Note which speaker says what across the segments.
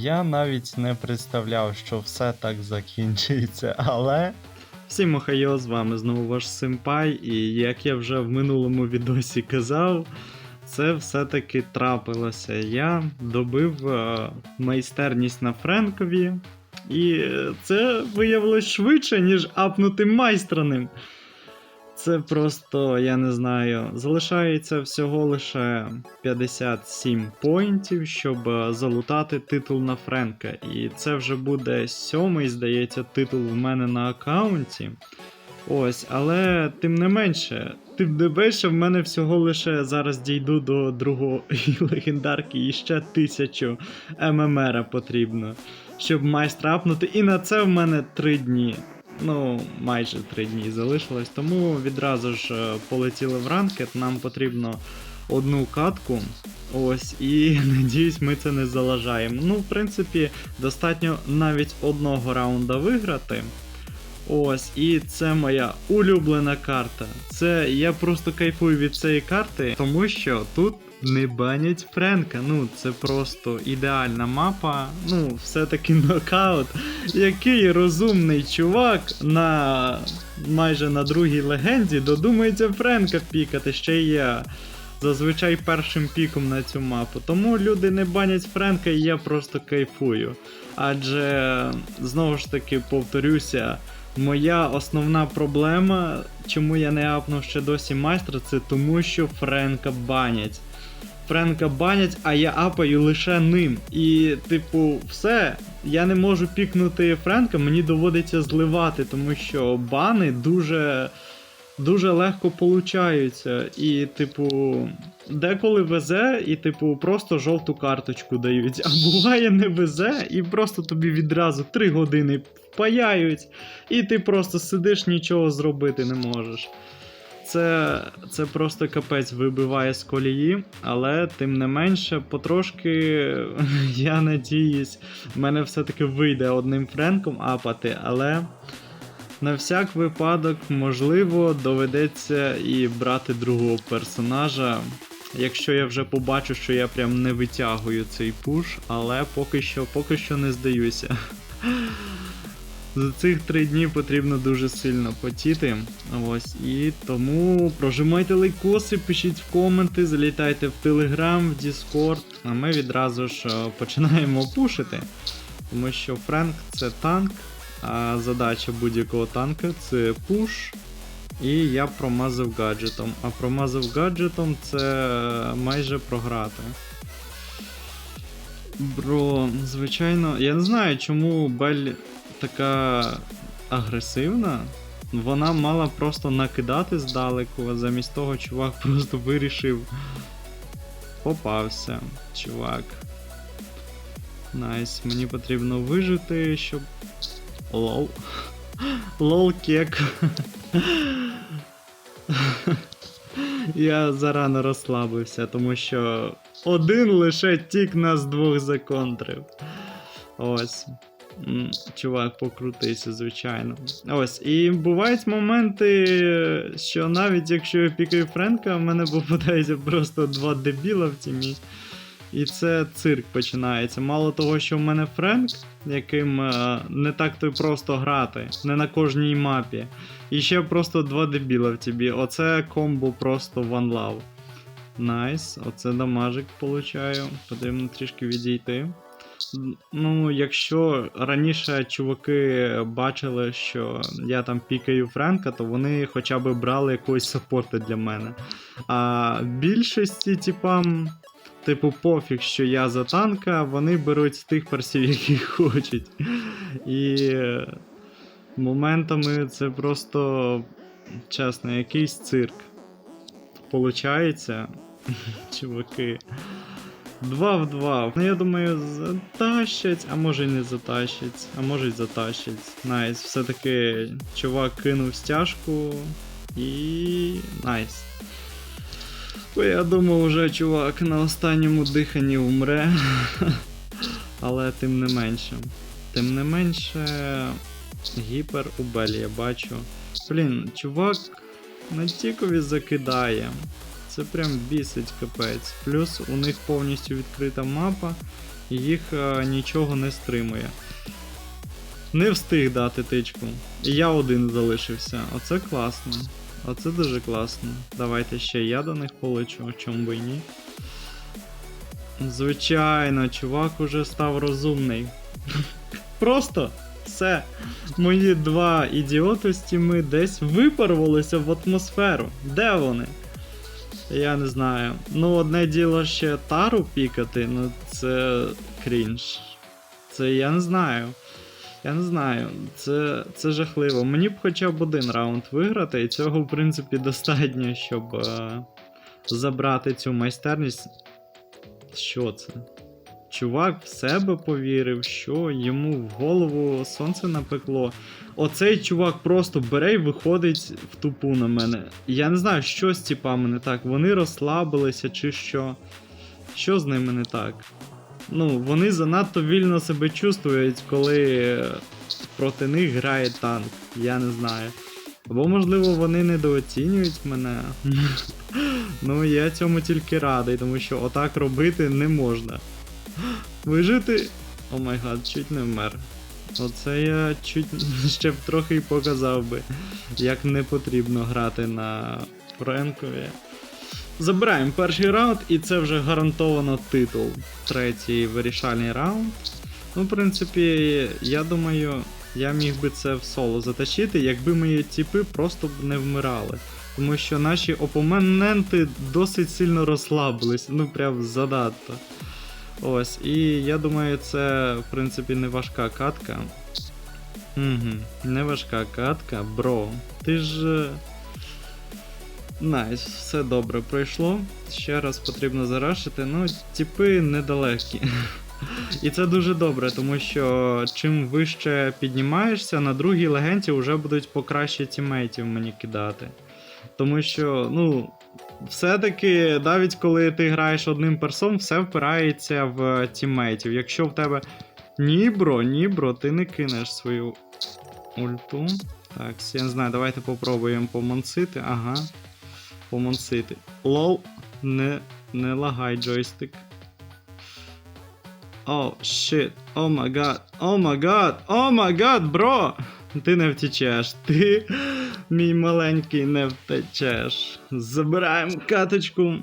Speaker 1: Я навіть не представляв, що все так закінчується, але. Всім охайо, з вами знову ваш Симпай, і як я вже в минулому відосі казав, це все-таки трапилося. Я добив е, майстерність на Френкові, і це виявилось швидше, ніж апнути майстраним. Це просто, я не знаю, залишається всього лише 57 поінтів, щоб е, залутати титул на Френка. І це вже буде сьомий, здається, титул в мене на аккаунті. Ось, але тим не менше, тим не менше, в мене всього лише зараз дійду до другої легендарки і ще тисячу ММР потрібно, щоб майстра апнути. І на це в мене 3 дні. Ну, майже 3 дні залишилось, тому відразу ж е, полетіли в ранкет. Нам потрібно одну катку. Ось, і надіюсь, ми це не залажаємо. Ну, в принципі, достатньо навіть одного раунда виграти. Ось, і це моя улюблена карта. Це я просто кайфую від цієї карти, тому що тут не банять Френка. Ну, це просто ідеальна мапа. Ну, все-таки нокаут. Який розумний чувак на майже на другій легенді додумається Френка пікати, ще й я. Зазвичай першим піком на цю мапу. Тому люди не банять Френка і я просто кайфую. Адже, знову ж таки, повторюся, моя основна проблема, чому я не апнув ще досі майстра, це тому, що Френка банять. Френка банять, а я апаю лише ним. І, типу, все, я не можу пікнути Френка, мені доводиться зливати, тому що бани дуже. Дуже легко получаються. І, типу, деколи везе, і, типу, просто жовту карточку дають. А буває не везе, і просто тобі відразу 3 години впаяють, і ти просто сидиш, нічого зробити не можеш. Це, це просто капець вибиває з колії, але тим не менше, потрошки, я надіюсь, в мене все-таки вийде одним френком апати, але на всяк випадок, можливо, доведеться і брати другого персонажа. Якщо я вже побачу, що я прям не витягую цей пуш, але поки що, поки що не здаюся. За цих три дні потрібно дуже сильно потіти. Ось і тому прожимайте лайкоси, пишіть в коменти, залітайте в Телеграм, в Діскорд. А ми відразу ж е, починаємо пушити. Тому що Френк це танк, а задача будь-якого танка це пуш. І я промазав гаджетом. А промазав гаджетом це майже програти. Бро, звичайно, я не знаю, чому Бель така агресивна. Вона мала просто накидати здалеку, а замість того чувак просто вирішив. Попався, чувак. Найс, мені потрібно вижити, щоб. Лол. Лол кек. Я зарано розслабився, тому що один лише тік нас двох законтрив. Ось. Чувак, покрутися, звичайно. Ось, і бувають моменти, що навіть якщо я пікаю Френка, в мене попадається просто два дебіла в тімі. І це цирк починається. Мало того, що в мене Френк, яким е, не так то й просто грати, не на кожній мапі. І ще просто два дебіла в тібі. Оце комбо просто one love. Найс, оце дамажик получаю. Потрібно трішки відійти. Ну, якщо раніше чуваки бачили, що я там пікаю Френка, то вони хоча б брали якогось саппорта для мене. А більшості, типам, типу, пофіг, що я за танка, вони беруть тих персів, які хочуть. І моментами це просто чесно, якийсь цирк. Получається, чуваки. Два в два. Ну я думаю, затащать, а може й не затащать, а може й затащать. Найс. Все-таки чувак кинув стяжку і. Найс. Я думав, уже чувак на останньому диханні умре. Але тим не менше. Тим не менше. Гіпер у Белі я бачу. Блін, чувак на тікові закидає. Це прям бісить капець. Плюс у них повністю відкрита мапа. і Їх е, нічого не стримує. Не встиг дати тичку. І я один залишився. Оце класно. Оце дуже класно. Давайте ще я до них полечу, чому би і ні. Звичайно, чувак уже став розумний. Просто все. Мої два ідіотості ми десь випарвалися в атмосферу. Де вони? Я не знаю. Ну, одне діло ще тару пікати, ну це крінж. Це я не знаю. Я не знаю, це, це жахливо. Мені б хоча б один раунд виграти, і цього, в принципі, достатньо, щоб е, забрати цю майстерність. Що це? Чувак в себе повірив, що йому в голову сонце напекло. Оцей чувак просто бере і виходить в тупу на мене. Я не знаю, що з тіпами не так. Вони розслабилися чи що. Що з ними не так? Ну, вони занадто вільно себе чувствують, коли проти них грає танк. Я не знаю. Або, можливо, вони недооцінюють мене. ну, я цьому тільки радий, тому що отак робити не можна. Вижити. О май гад, чуть не вмер. Оце я чуть ще б трохи й показав би, як не потрібно грати на Френкові. Забираємо перший раунд, і це вже гарантовано титул. Третій вирішальний раунд. Ну, в принципі, я думаю, я міг би це в соло затащити, якби мої тіпи просто б не вмирали. Тому що наші опоненти досить сильно розслабились, ну прям задатто. Ось, і я думаю, це, в принципі, не важка катка. Угу, не важка катка, бро. Ти ж. Найс, все добре пройшло. Ще раз потрібно зарашити. Ну, типи недалекі. І це дуже добре, тому що чим вище піднімаєшся, на другій легенді вже будуть покраще тімейтів мені кидати. Тому що, ну, все-таки, навіть коли ти граєш одним персом, все впирається в тімейтів. Якщо в тебе ні, бро, ні, бро, ти не кинеш свою ульту. Так, я не знаю, давайте попробуємо помонсити. Ага. Помонсити. Лол, не, не лагай джойстик. О, щит, о магад, о магад, о магад, бро! Ти не втічеш, ти, мій маленький, не втечеш. Забираємо каточку.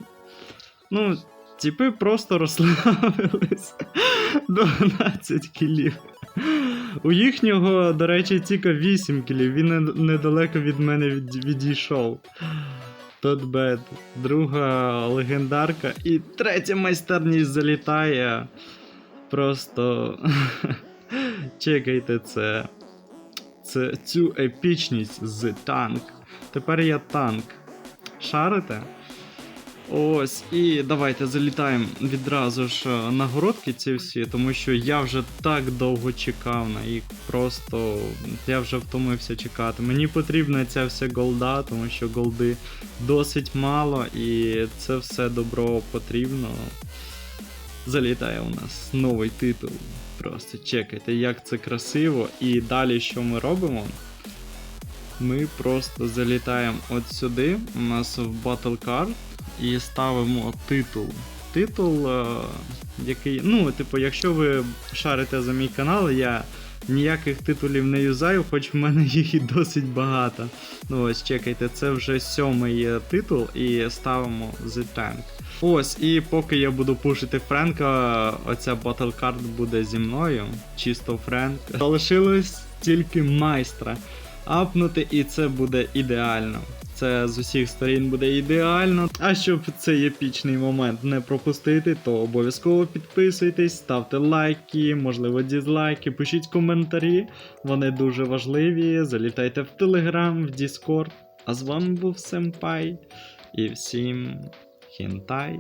Speaker 1: Ну, типи просто розслабились. 12 кілів. У їхнього, до речі, тільки 8 кілів, він недалеко від мене від, відійшов. Тотбет, друга легендарка. І третя майстерність залітає. Просто чекайте це. Це цю епічність з танк. Тепер я танк. Шарите? Ось, і давайте залітаємо відразу ж е, нагородки ці всі, тому що я вже так довго чекав на їх. Просто я вже втомився чекати. Мені потрібна ця вся голда, тому що голди досить мало, і це все добро потрібно. Залітає у нас новий титул. Просто чекайте, як це красиво. І далі що ми робимо? Ми просто залітаємо от сюди, у нас в Battle Card, і ставимо титул. Титул, е, який. Ну, типу, якщо ви шарите за мій канал, я ніяких титулів не юзаю, хоч в мене їх і досить багато. Ну ось чекайте, це вже сьомий е, титул, і ставимо The Tank. Ось, і поки я буду пушити Френка, оця Card буде зі мною. Чисто Френк. Залишилось тільки майстра апнути, і це буде ідеально. Це з усіх сторін буде ідеально. А щоб цей епічний момент не пропустити, то обов'язково підписуйтесь, ставте лайки, можливо, дізлайки, пишіть коментарі. Вони дуже важливі. Залітайте в Телеграм, в Діскорд. А з вами був Семпай. І всім хінтай.